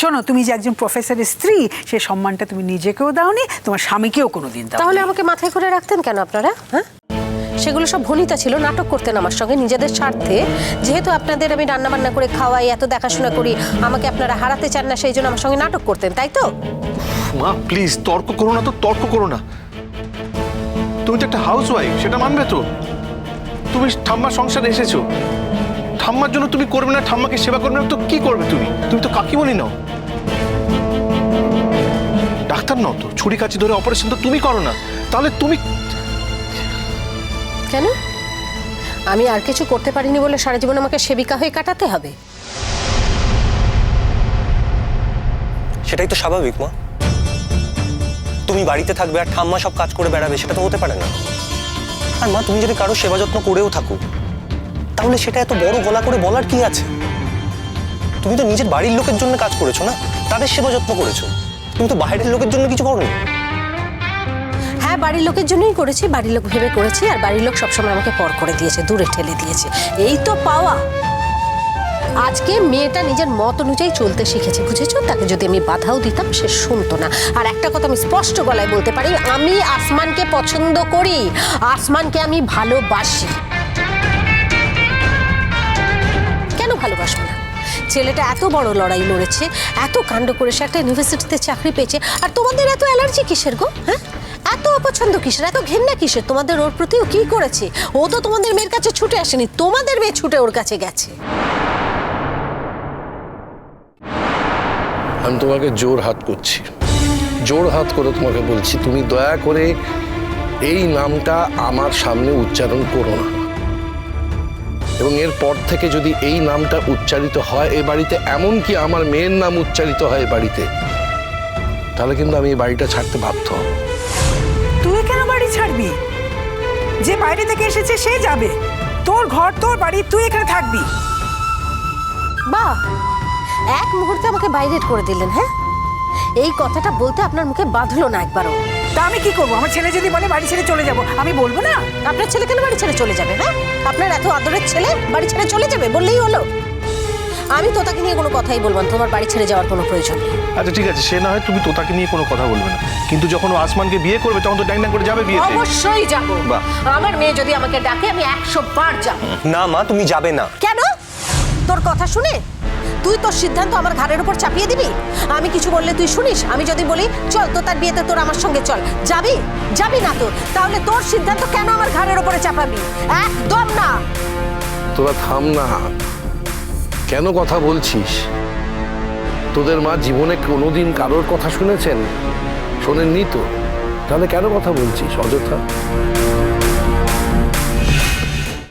শোনো তুমি যে একজন প্রফেসরের স্ত্রী সে সম্মানটা তুমি নিজেকেও দাওনি তোমার স্বামীকেও কোনো দিন দাও তাহলে আমাকে মাথায় করে রাখতেন কেন আপনারা? হ্যাঁ? সেগুলো সব ভনিতা ছিল নাটক করতেন আমার সঙ্গে নিজেদের স্বার্থে। যেহেতু আপনাদের আমি রান্না বান্না করে খাওয়াই এত দেখাশোনা করি আমাকে আপনারা হারাতে চান না সেই জন্য আমার সঙ্গে নাটক করতেন তাই তো? মা প্লিজ তর্ক করো না তো তর্ক করো না। তুমি তো একটা হাউস ওয়াইফ সেটা মানবে তো? তুমি ঠাম্মার সংসারে এসেছ। ঠাম্মার জন্য তুমি করবে না ঠাম্মাকে সেবা করবে না তো কি করবে তুমি? তুমি তো কাকিমণি নাও। ডাক্তার নাও তো ছুরি কাচি ধরে অপারেশন তো তুমি করো না। তাহলে তুমি কেন? আমি আর কিছু করতে পারিনি বলে সারা জীবন আমাকে সেবিকা হয়ে কাটাতে হবে। সেটাই তো স্বাভাবিক মা। তুমি বাড়িতে থাকবে আর ঠাম্মা সব কাজ করে বেড়াবে সেটা তো হতে পারে না। আর মা তুমি যদি কারও সেবা যত্ন করেও থাকো তাহলে সেটা এত বড় গলা করে বলার কি আছে? তুমি তো নিজের বাড়ির লোকের জন্য কাজ করেছ না? তাদের সেবা যত্ন করেছ। তুমি তো বাইরের লোকের জন্য কিছু করো হ্যাঁ বাড়ির লোকের জন্যই করেছি, বাড়ির লোক ভেবে করেছি, আর বাড়ির লোক সবসময় আমাকে পর করে দিয়েছে, দূরে ঠেলে দিয়েছে। এই তো পাওয়া। আজকে মেয়েটা নিজের মত অনুযায়ী চলতে শিখেছে, বুঝেছ? তাকে যদি আমি বাধাও দিতাম, সে শুনতো না। আর একটা কথা আমি স্পষ্ট গলায় বলতে পারি, আমি আসমানকে পছন্দ করি, আসমানকে আমি ভালোবাসি। কেন ভালোবাসবো? ছেলেটা এত বড় লড়াই লড়েছে, এত কাণ্ড করে সে একটা ইউনিভার্সিটিতে চাকরি পেয়েছে। আর তোমাদের এত অ্যালার্জি কিসের গো হ্যাঁ? এত অপছন্দ কিসের, এত ঘেন্না কিসের? তোমাদের ওর প্রতি ও কি করেছে? ও তো তোমাদের মেয়ের কাছে ছুটে আসেনি, তোমাদের মেয়ে ছুটে ওর কাছে গেছে। আমি তোমাকে জোর হাত করছি। জোর হাত করে তোমাকে বলছি, তুমি দয়া করে এই নামটা আমার সামনে উচ্চারণ করো না। এবং এরপর থেকে যদি এই নামটা উচ্চারিত হয় এ বাড়িতে এমন কি আমার মেয়ের নাম উচ্চারিত হয় এ বাড়িতে তাহলে কিন্তু আমি এই বাড়িটা ছাড়তে বাধ্য হব। তুই কেন বাড়ি ছাড়বি? যে বাইরে থেকে এসেছে সে যাবে। তোর ঘর তোর বাড়ি তুই এখানে থাকবি। বাহ! এক মুহূর্তে আমাকে বাইরে করে দিলেন হ্যাঁ? এই কথাটা বলতে আপনার মুখে বাঁধলো না একবারও। তা আমি কি করব? আমার ছেলে যদি বলে বাড়ি ছেড়ে চলে যাব। আমি বলব না? আপনার ছেলে কেন বাড়ি ছেড়ে চলে যাবে হ্যাঁ? আপনার এত আদরের ছেলে বাড়ি ছেড়ে চলে যাবে বললেই হলো। আমি তোতাকে নিয়ে কোনো কথাই বলব না। তোমার বাড়ি ছেড়ে যাওয়ার কোনো প্রয়োজন নেই। আচ্ছা ঠিক আছে। সে না হয় তুমি তোতাকে নিয়ে কোনো কথা বলবে না। কিন্তু যখন ও আসমানকে বিয়ে করবে তখন তো ড্যাং ড্যাং করে যাবে বিয়েতে। অবশ্যই যাব। বাহ। আমার মেয়ে যদি আমাকে ডাকে আমি একশো বার যাব। না মা তুমি যাবে না। কেন? তোর কথা শুনে তুই তোর সিদ্ধান্ত আমার ঘাড়ের উপর চাপিয়ে দিবি? আমি কিছু বললে তুই শুনিস? আমি যদি বলি, চল, তো তার বিয়েতে তোর আমার সঙ্গে চল। যাবি? যাবি না তো তাহলে তোর সিদ্ধান্ত কেন আমার ঘাড়ের উপরে চাপাবি? একদম না! তোরা থাম না। কেন কথা বলছিস? তোদের মা জীবনে কোনোদিন কারোর কথা শুনেছেন? শোনেননি তো? তাহলে কেন কথা বলছিস, অযথা?